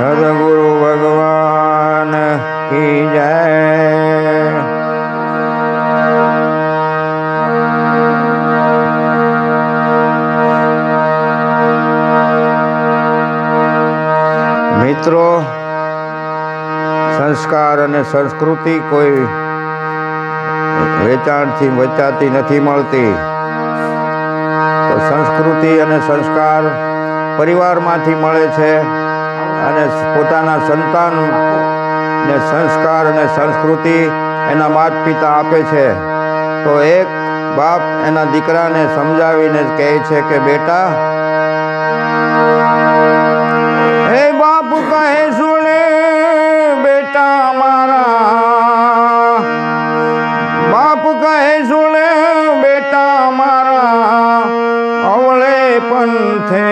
સદગુરુ ભગવાન કી જય. મિત્રો, સંસ્કાર અને સંસ્કૃતિ કોઈ વેચાણથી વચાતી નથી મળતી. તો સંસ્કૃતિ અને સંસ્કાર પરિવારમાંથી મળે છે. અને પોતાના સંતાનને સંસ્કાર અને સંસ્કૃતિ એના માત પિતા આપે છે. તો એક બાપ એના દીકરાને સમજાવીને કહે છે કે, બેટા, હે બાપ કહે સુણે, બેટા મારા. બાપ કહે સુણે, બેટા મારા. અવળે પંથે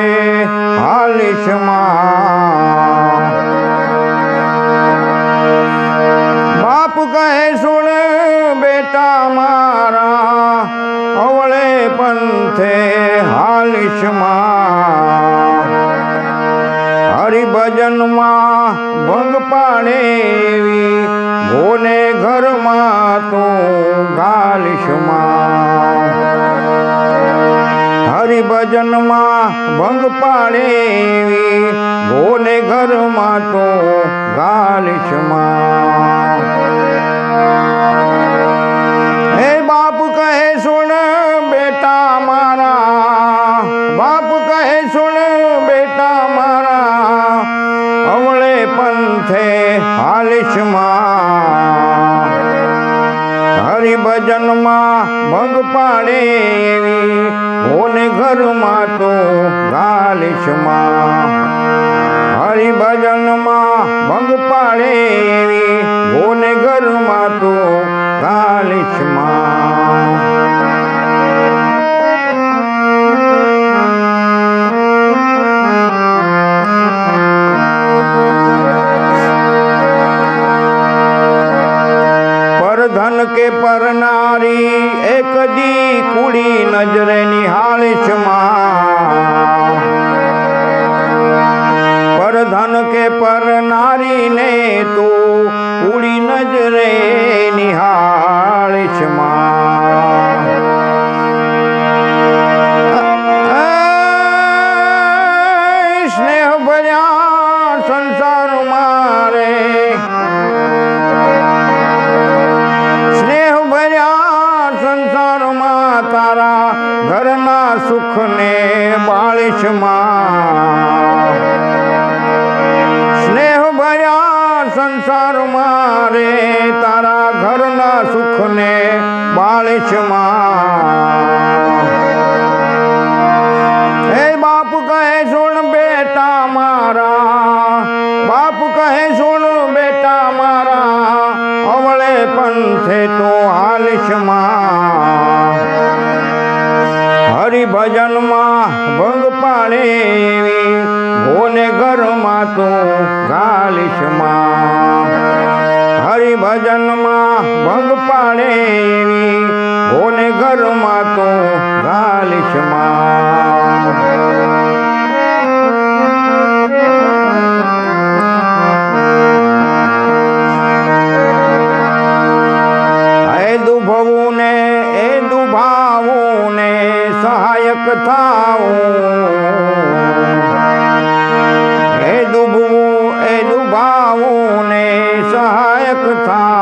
હાલિશમાં કહે, સુણ બેટા મારા, અવળે પંથે હાલિશમાં. હરિભજનમાં ભંગ પાડે એવી ભોને ઘરમાં તું ગાલિશમાં. હરિભજનમાં ભંગ પાડે એવી ભોને ઘરમાં તો ગાલિશમાં. હે બાપ કહે સુણ બેટા મારા, બાપ કહે સુણ બેટા મારા, અવળે પંથે હાલિશમાં હરિભજનમાં ભંગ પાડે એવી ભોને ઘરમાં તો ગાલિશમાં હરિભજનમાં ભંગ પાડે એવી ઘરમાં તો કાલિશમાં ધન કે પરનારી એક દી કુડી નજરે નિહાળીશમાં 아. તો ગાલિશમાં. હરિભજનમાં ભંગ પાડે એવી ઘરમાં તો ગાલિશમાં. cantar.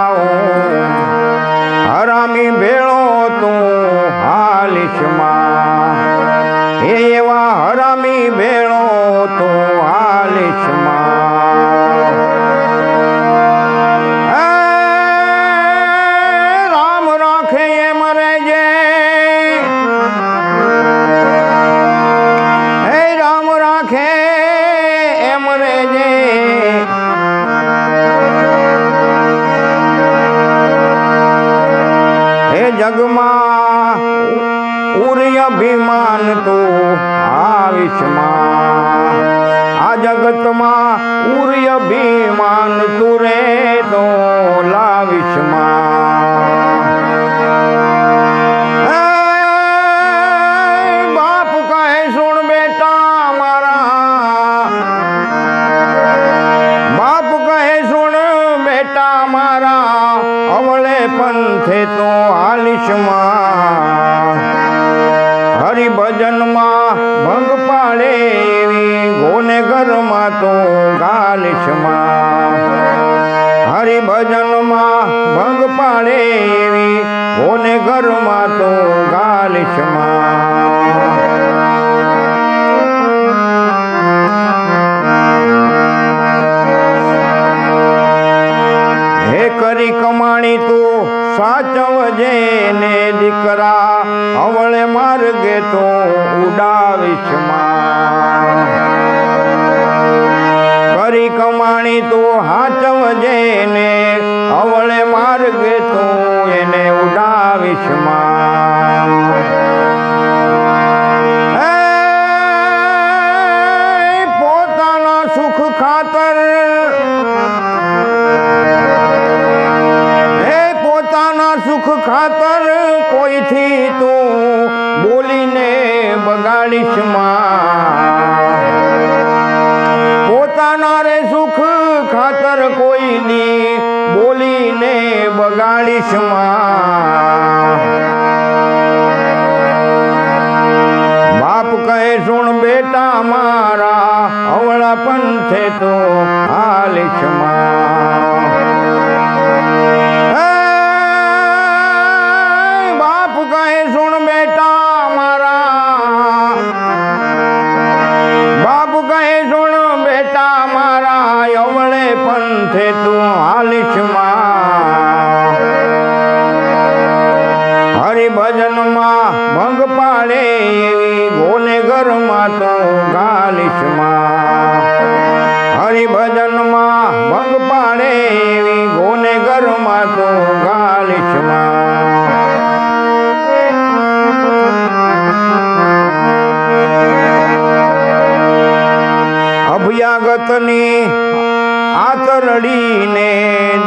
હે જગમાં ઉર્ય અભિમાન તો આવિષ્માં આ જગતમાં ઉર્ય અભિમાન તું રે તો લાવિષ્માં কৃষ্ণ માર્ગે તો ઉડાવીશ કરી કમાણી તો હાચવજે ને અવળે માર્ગે તો એને ઉડાવીશમાં. પોતાના રે સુખ ખાતર કોઈની બોલીને બગાડીશ બાપ કહે, સુણ બેટા મારા, અવળા પંથે તો હાલીશ હરિભજનમાં ભંગ પાડે એવી ગોને ઘરમાં તો ગાલીશમાં અભ્યાગતની આતરડીને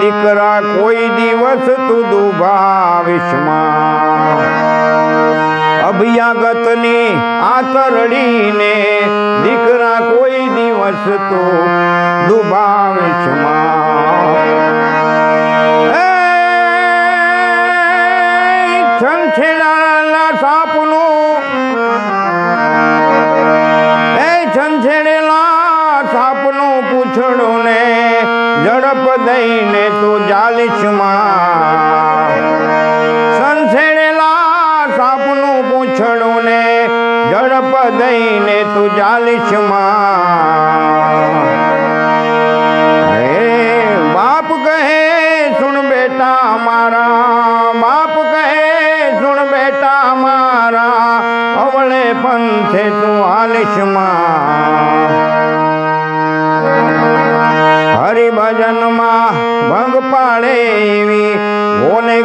દીકરા કોઈ દિવસ તું દુભાવીશમાં અભ્યાગતની આતરડીને દીકરા કોઈ દિવસ તો દુભાવીશમાં એ છંછેડાના સાપનું, એ છંછેડેલા સાપનું પૂછડું ને ઝડપ દઈને તું જાલિશમાં દઈને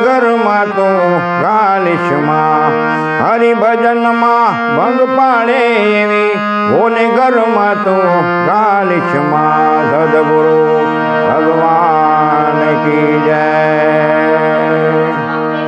ઘરમાં તો ગાલિશમાં, હરિભજનમાં ભંગ પાડે એવી. ઓને ઘરમાં તો ગાલિશમાં, સદગુરુ ભગવાન કી જય.